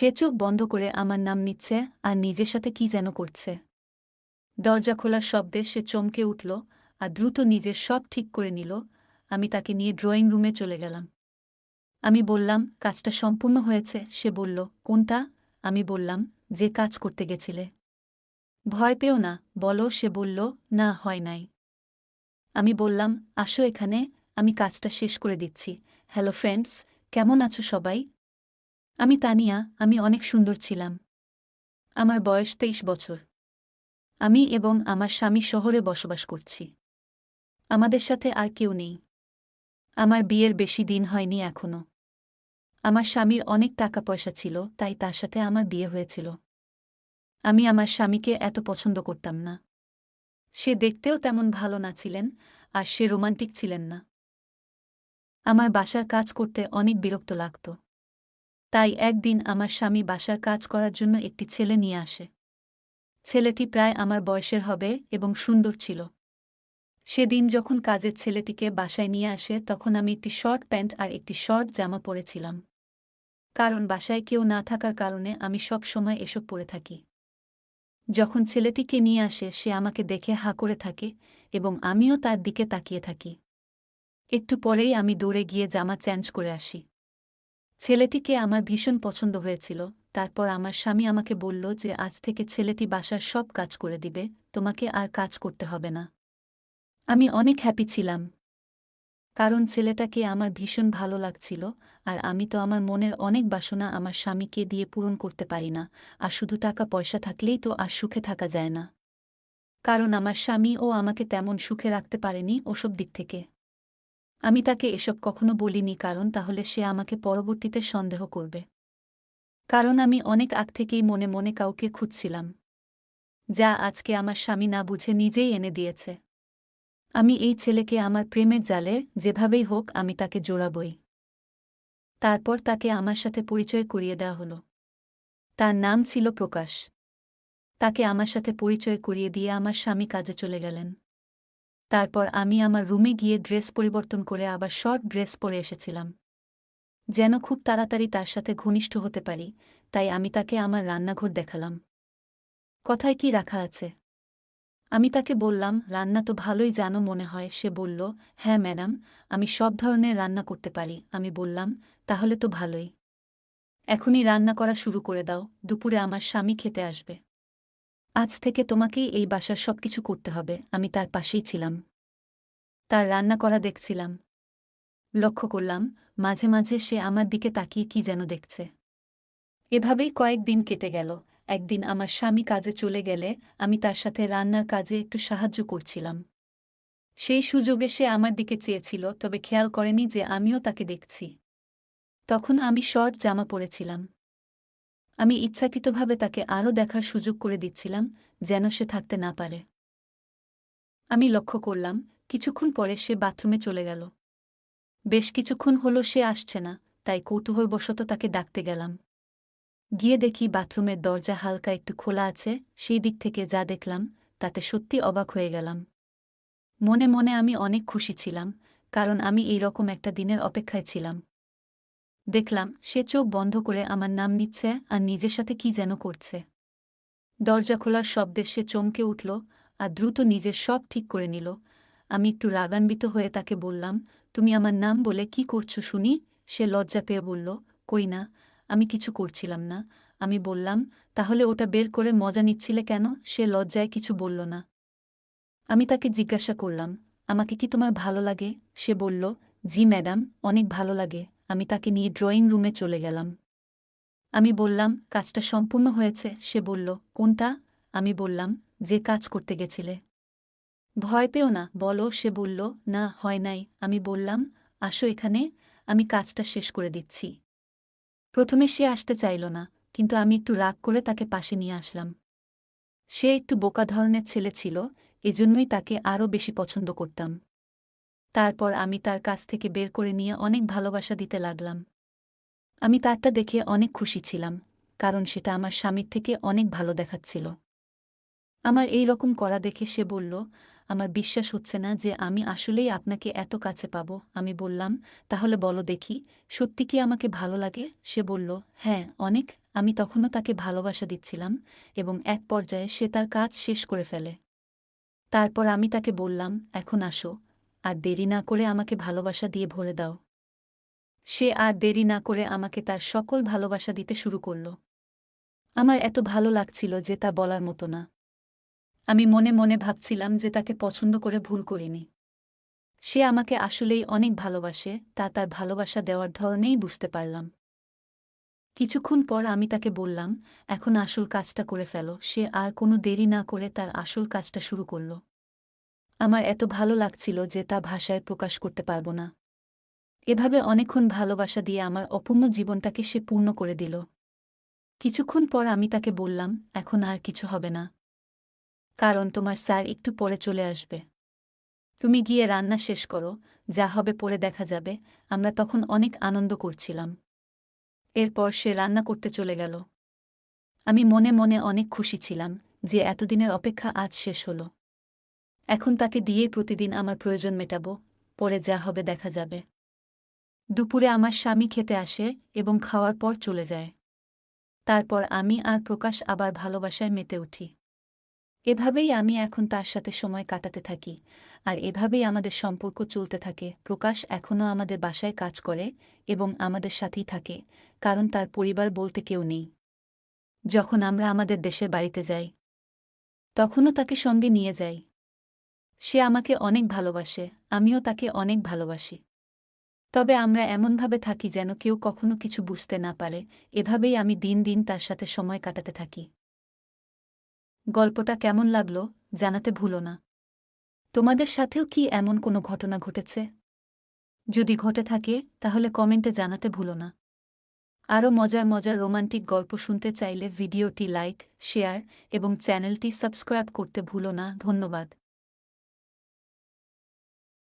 সে চোখ বন্ধ করে আমার নাম নিচ্ছে আর নিজের সাথে কি যেন করছে। দরজা খোলার শব্দে সে চমকে উঠল আর দ্রুত নিজের সব ঠিক করে নিল। আমি তাকে নিয়ে ড্রয়িং রুমে চলে গেলাম। আমি বললাম, কাজটা সম্পূর্ণ হয়েছে। সে বলল, কোনটা? আমি বললাম, যে কাজ করতে গেছিলে। ভয় পেও না। বলো, সে বলল, না, হয় নাই। আমি বললাম, আসো এখানে, আমি কাজটা শেষ করে দিচ্ছি। হ্যালো ফ্রেন্ডস, কেমন আছো সবাই? আমি তানিয়া, আমি অনেক সুন্দর ছিলাম। আমার বয়স তেইশ বছর। আমি এবং আমার স্বামী শহরে বসবাস করছি। আমাদের সাথে আর কেউ নেই। আমার বিয়ের বেশি দিন হয়নি এখনও আমার স্বামীর অনেক টাকা পয়সা ছিল, তাই তার সাথে আমার বিয়ে হয়েছিল। আমি আমার স্বামীকে এত পছন্দ করতাম না। সে দেখতেও তেমন ভালো না ছিলেন, আর সে রোমান্টিক ছিলেন না। আমার বাসার কাজ করতে অনেক বিরক্ত লাগত। তাই একদিন আমার স্বামী বাসার কাজ করার জন্য একটি ছেলে নিয়ে আসে। ছেলেটি প্রায় আমার বয়সের হবে এবং সুন্দর ছিল। সেদিন যখন কাজের ছেলেটিকে বাসায় নিয়ে আসে, তখন আমি একটি শর্ট প্যান্ট আর একটি শর্ট জামা পরেছিলাম। কারণ বাসায় কেউ না থাকার কারণে আমি সব সময় এসব পরে থাকি। যখন ছেলেটিকে নিয়ে আসে, সে আমাকে দেখে হা করে থাকে এবং আমিও তার দিকে তাকিয়ে থাকি। একটু পরেই আমি দৌড়ে গিয়ে জামা চেঞ্জ করে আসি। ছেলেটিকে আমার ভীষণ পছন্দ হয়েছিল। তারপর আমার স্বামী আমাকে বলল যে, আজ থেকে ছেলেটি বাসার সব কাজ করে দিবে, তোমাকে আর কাজ করতে হবে না। আমি অনেক হ্যাপি ছিলাম। কারণ ছেলেটাকে আমার ভীষণ ভালো লাগছিল, আর আমি তো আমার মনের অনেক বাসনা আমার স্বামীকে দিয়ে পূরণ করতে পারি না, আর শুধু টাকা পয়সা থাকলেই তো আর সুখে থাকা যায় না। কারণ আমার স্বামী ও আমাকে তেমন সুখে রাখতে পারেনি ওসব দিক থেকে। আমি তাকে এসব কখনো বলিনি, কারণ তাহলে সে আমাকে পরবর্তীতে সন্দেহ করবে। কারণ আমি অনেক আগ থেকেই মনে মনে কাউকে খুঁজছিলাম, যা আজকে আমার স্বামী না বুঝে নিজেই এনে দিয়েছে। আমি এই ছেলেকে আমার প্রেমের জালে, যেভাবেই হোক আমি তাকে জোড়াবই। তারপর তাকে আমার সাথে পরিচয় করিয়ে দেওয়া হল। তার নাম ছিল প্রকাশ। তাকে আমার সাথে পরিচয় করিয়ে দিয়ে আমার স্বামী কাজে চলে গেলেন। তারপর আমি আমার রুমে গিয়ে ড্রেস পরিবর্তন করে আবার শর্ট ড্রেস পরে এসেছিলাম। যেন খুব তাড়াতাড়ি তার সাথে ঘনিষ্ঠ হতে পারি, তাই আমি তাকে আমার রান্নাঘর দেখালাম। কথায় কি রাখা আছে? আমি তাকে বললাম, রান্না তো ভালোই জানো মনে হয়। সে বলল হ্যাঁ ম্যাডাম, আমি সব ধরনের রান্না করতে পারি। আমি বললাম, তাহলে তো ভালোই। এখনই রান্না করা শুরু করে দাও, দুপুরে আমার স্বামী খেতে আসবে। আজ থেকে তোমাকেই এই বাসার সব কিছু করতে হবে, আমি তার পাশেই ছিলাম। তার রান্না করা দেখছিলাম। লক্ষ্য করলাম, মাঝে মাঝে সে আমার দিকে তাকিয়ে কি যেন দেখছে। এভাবেই কয়েকদিন কেটে গেল। একদিন আমার স্বামী কাজে চলে গেলে আমি তার সাথে রান্নার কাজে একটু সাহায্য করছিলাম। সেই সুযোগে সে আমার দিকে চেয়েছিল, তবে খেয়াল করেনি যে আমিও তাকে দেখছি। তখন আমি শর্ট জামা পরেছিলাম। আমি ইচ্ছাকৃতভাবে তাকে আরও দেখার সুযোগ করে দিচ্ছিলাম, যেন সে থাকতে না পারে। আমি লক্ষ্য করলাম, কিছুক্ষণ পরে সে বাথরুমে চলে গেল। বেশ কিছুক্ষণ হলো সে আসছে না, তাই কৌতূহলবশত তাকে ডাকতে গেলাম। গিয়ে দেখি বাথরুমের দরজা হালকা একটু খোলা আছে, সেই দিক থেকে যা দেখলাম, তাতে সত্যি অবাক হয়ে গেলাম। মনে মনে আমি অনেক খুশি ছিলাম, কারণ আমি এই রকম একটা দিনের অপেক্ষায় ছিলাম। দেখলাম, সে চোখ বন্ধ করে আমার নাম নিচ্ছে আর নিজের সাথে কি যেন করছে। দরজা খোলার শব্দে সে চমকে উঠল আর দ্রুত নিজের সব ঠিক করে নিল। আমি একটু রাগান্বিত হয়ে তাকে বললাম, তুমি আমার নাম বলে কি করছ শুনি? সে লজ্জা পেয়ে বলল, কই না, আমি কিছু করছিলাম না। আমি বললাম, তাহলে ওটা বের করে মজা নিচ্ছিলে কেন? সে লজ্জায় কিছু বলল না। আমি তাকে জিজ্ঞাসা করলাম, আমাকে কি তোমার ভালো লাগে? সে বলল, জি ম্যাডাম, অনেক ভালো লাগে। আমি তাকে নিয়ে ড্রয়িং রুমে চলে গেলাম। আমি বললাম, কাজটা সম্পূর্ণ হয়েছে। সে বলল, কোনটা? আমি বললাম, যে কাজ করতে গেছিলে। ভয় পেও না, বলো। সে বলল, না, হয় নাই। আমি বললাম, আসো এখানে, আমি কাজটা শেষ করে দিচ্ছি। প্রথমে সে আসতে চাইল না, কিন্তু আমি একটু রাগ করে তাকে পাশে নিয়ে আসলাম। সে একটু বোকা ধরনের ছেলে ছিল, এজন্যই তাকে আরও বেশি পছন্দ করতাম। তারপর আমি তার কাছ থেকে বের করে নিয়ে অনেক ভালোবাসা দিতে লাগলাম। আমি তারটা দেখে অনেক খুশি ছিলাম, কারণ সেটা আমার স্বামীর থেকে অনেক ভালো দেখাচ্ছিল। আমার এই রকম করা দেখে সে বলল, আমার বিশ্বাস হচ্ছে না যে আমি আসলেই আপনাকে এত কাছে পাব। আমি বললাম, তাহলে বলো দেখি, সত্যি কি আমাকে ভালো লাগে? সে বলল হ্যাঁ অনেক। আমি তখনও তাকে ভালোবাসা দিচ্ছিলাম এবং এক পর্যায়ে সে তার কাজ শেষ করে ফেলে। তারপর আমি তাকে বললাম, এখন আসো। আর দেরি না করে আমাকে ভালোবাসা দিয়ে ভরে দাও। সে আর দেরি না করে আমাকে তার সকল ভালোবাসা দিতে শুরু করল। আমার এত ভালো লাগছিল যে তা বলার মতো না। আমি মনে মনে ভাবছিলাম যে তাকে পছন্দ করে ভুল করিনি। সে আমাকে আসলেই অনেক ভালোবাসে, তা তার ভালোবাসা দেওয়ার ধরনেই বুঝতে পারলাম। কিছুক্ষণ পর আমি তাকে বললাম, এখন আসল কাজটা করে ফেলো। সে আর কোনো দেরি না করে তার আসল কাজটা শুরু করল। আমার এত ভালো লাগছিল যে তা ভাষায় প্রকাশ করতে পারব না। এভাবে অনেকক্ষণ ভালোবাসা দিয়ে আমার অপূর্ণ জীবনটাকে সে পূর্ণ করে দিল। কিছুক্ষণ পর আমি তাকে বললাম, এখন আর কিছু হবে না। কারণ তোমার স্যার একটু পরে চলে আসবে। তুমি গিয়ে রান্না শেষ করো, যা হবে পরে দেখা যাবে। আমরা তখন অনেক আনন্দ করছিলাম। এরপর সে রান্না করতে চলে গেল। আমি মনে মনে অনেক খুশি ছিলাম যে এতদিনের অপেক্ষা আজ শেষ হল। এখন তাকে দিয়েই প্রতিদিন আমার প্রয়োজন মেটাব, পরে যা হবে দেখা যাবে। দুপুরে আমার স্বামী খেতে আসে এবং খাওয়ার পর চলে যায়। তারপর আমি আর প্রকাশ আবার ভালোবাসায় মেতে উঠি। এভাবেই আমি এখন তার সাথে সময় কাটাতে থাকি, আর এভাবেই আমাদের সম্পর্ক চলতে থাকে। প্রকাশ এখনও আমাদের বাসায় কাজ করে এবং আমাদের সাথেই থাকে, কারণ তার পরিবার বলতে কেউ নেই। যখন আমরা আমাদের দেশের বাড়িতে যাই, তখনও তাকে সঙ্গে নিয়ে যাই। সে আমাকে অনেক ভালোবাসে, আমিও তাকে অনেক ভালোবাসি। তবে আমরা এমনভাবে থাকি যেন কেউ কখনো কিছু বুঝতে না পারে, এভাবেই আমি দিন দিন তার সাথে সময় কাটাতে থাকি। গল্পটা কেমন লাগল জানাতে ভুলো না। তোমাদের সাথেও কি এমন কোনো ঘটনা ঘটেছে? যদি ঘটে থাকে, তাহলে কমেন্টে জানাতে ভুলো না। আরও মজার মজার রোমান্টিক গল্প শুনতে চাইলে ভিডিওটি লাইক, শেয়ার এবং চ্যানেলটি সাবস্ক্রাইব করতে ভুলো না। ধন্যবাদ।